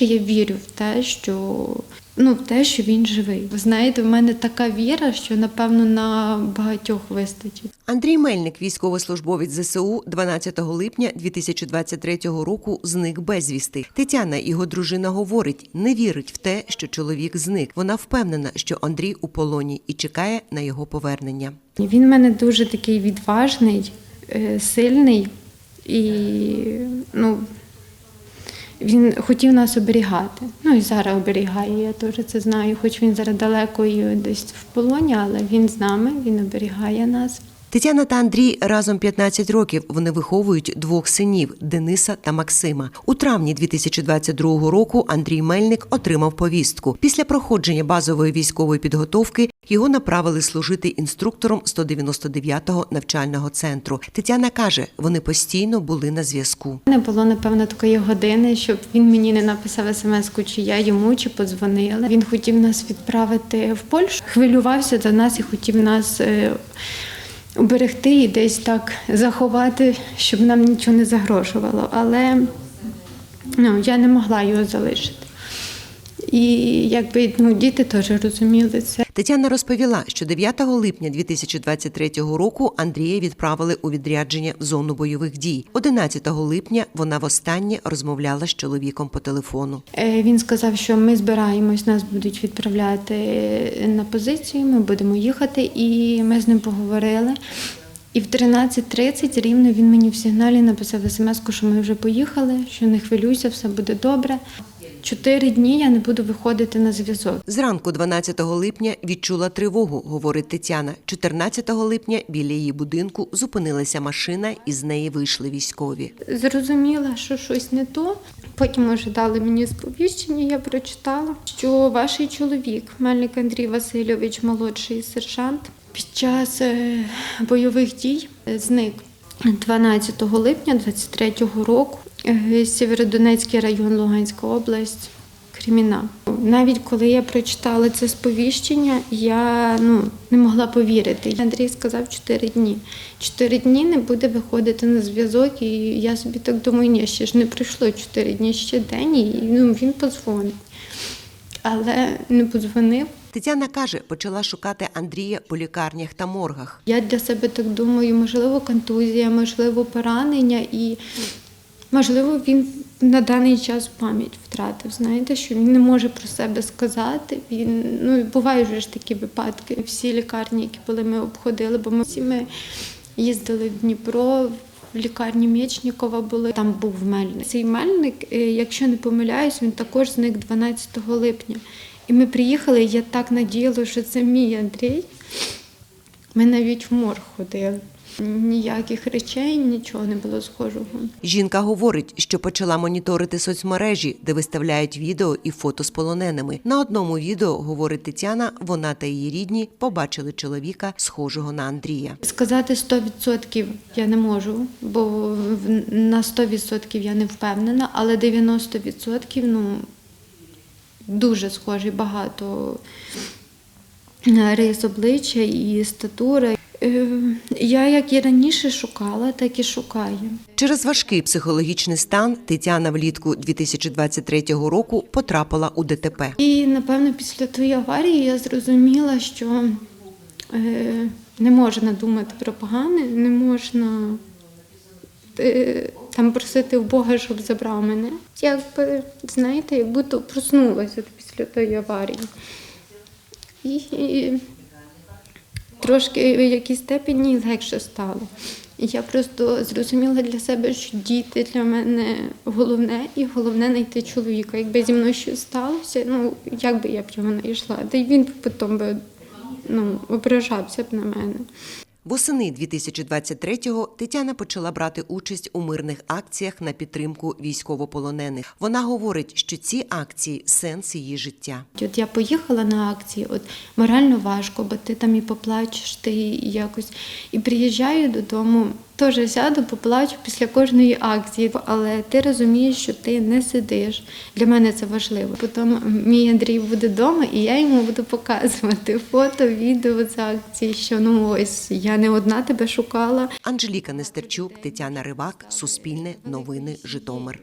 Я вірю в те, що ну в те, що він живий. Ви знаєте, в мене така віра, що напевно на багатьох вистачить. Андрій Мельник, військовослужбовець ЗСУ, 12 липня 2023 року зник безвісти. Тетяна, його дружина, говорить, не вірить в те, що чоловік зник. Вона впевнена, що Андрій у полоні і чекає на його повернення. Він в мене дуже такий відважний, е, сильний і ну. Він хотів нас оберігати. Ну і зараз оберігає, я теж це знаю. Хоч він зараз далеко і десь в полоні, але він з нами, він оберігає нас. Тетяна та Андрій разом 15 років. Вони виховують двох синів Дениса та Максима. У травні 2022 року Андрій Мельник отримав повістку. Після проходження базової військової підготовки його направили служити інструктором 199-го навчального центру. Тетяна каже, вони постійно були на зв'язку. Не було напевно такої години, щоб він мені не написав смс-ку, чи я йому, чи подзвонила. Він хотів нас відправити в Польщу, хвилювався за нас і хотів нас е, уберегти і десь так заховати, щоб нам нічого не загрожувало. Але ну, я не могла його залишити. І якби ну, діти теж розуміли це. Тетяна розповіла, що 9 липня 2023 року Андрія відправили у відрядження в зону бойових дій. 11 липня вона востаннє розмовляла з чоловіком по телефону. Е, Він сказав, що ми збираємось, нас будуть відправляти на позицію, ми будемо їхати, і ми з ним поговорили. І в 13.30 рівно він мені в сигналі написав смс, що ми вже поїхали, що не хвилюйся, все буде добре. Чотири дні я не буду виходити на зв'язок. Зранку 12 липня відчула тривогу, говорить Тетяна. 14 липня біля її будинку зупинилася машина і з неї вийшли військові. Зрозуміла, що щось не то. Потім вже дали мені сповіщення, я прочитала, що ваш чоловік, Мельник Андрій Васильович, молодший сержант, під час е, бойових дій е, зник 12 липня 23 року. Е, Сєвєродонецький район, Луганська область. Кримінал. Навіть коли я прочитала це сповіщення, я ну, не могла повірити. Андрій сказав 4 дні. Чотири дні не буде виходити на зв'язок, і я собі так думаю, ні, ще ж не пройшло 4 дні, ще день, і ну, він подзвонить. Але не подзвонив. Тетяна каже, почала шукати Андрія по лікарнях та моргах. Я для себе так думаю, можливо, контузія, можливо, поранення, і можливо, він на даний час пам'ять втратив. Знаєте, що він не може про себе сказати. Він ну бувають вже ж такі випадки. Всі лікарні, які були, ми обходили, бо ми всі ми їздили в Дніпро. В лікарні Мєчнікова були, там був мельник. Цей мельник, е, якщо не помиляюсь, він також зник 12 липня. І ми приїхали, і я так надіяла, що це мій Андрій. Ми навіть в морг ходили. Ніяких речей, нічого не було схожого. Жінка говорить, що почала моніторити соцмережі, де виставляють відео і фото з полоненими. На одному відео, говорить Тетяна, вона та її рідні побачили чоловіка, схожого на Андрія. Сказати 100% я не можу, бо на 100% я не впевнена, але 90% ну, дуже схожий, багато рис обличчя і статури. Е, Я як і раніше шукала, так і шукаю. Через важкий психологічний стан Тетяна влітку 2023 року потрапила у ДТП. І напевно після тої аварії я зрозуміла, що е, не можна думати про погане, не можна е, там просити в Бога, щоб забрав мене. Якби, знаєте, як будто проснулася після тої аварії. І, і трошки в якійсь степені легше стало. Я просто зрозуміла для себе, що діти для мене головне, і головне знайти чоловіка. Якби зі мною щось сталося, ну як би я б його знайшла, та й він потім би ну, ображався б на мене. Восени 2023-го Тетяна почала брати участь у мирних акціях на підтримку військовополонених. Вона говорить, що ці акції сенс її життя. От я поїхала на акції, от морально важко, бо ти там і поплачеш, ти якось. І приїжджаю додому, теж сяду, поплачу після кожної акції. Але ти розумієш, що ти не сидиш. Для мене це важливо. Потім мій Андрій буде вдома, і я йому буду показувати фото, відео з акції, що ну ось не одна тебе шукала. Анжеліка Нестерчук, Тетяна Ривак, Суспільне, Новини, Житомир.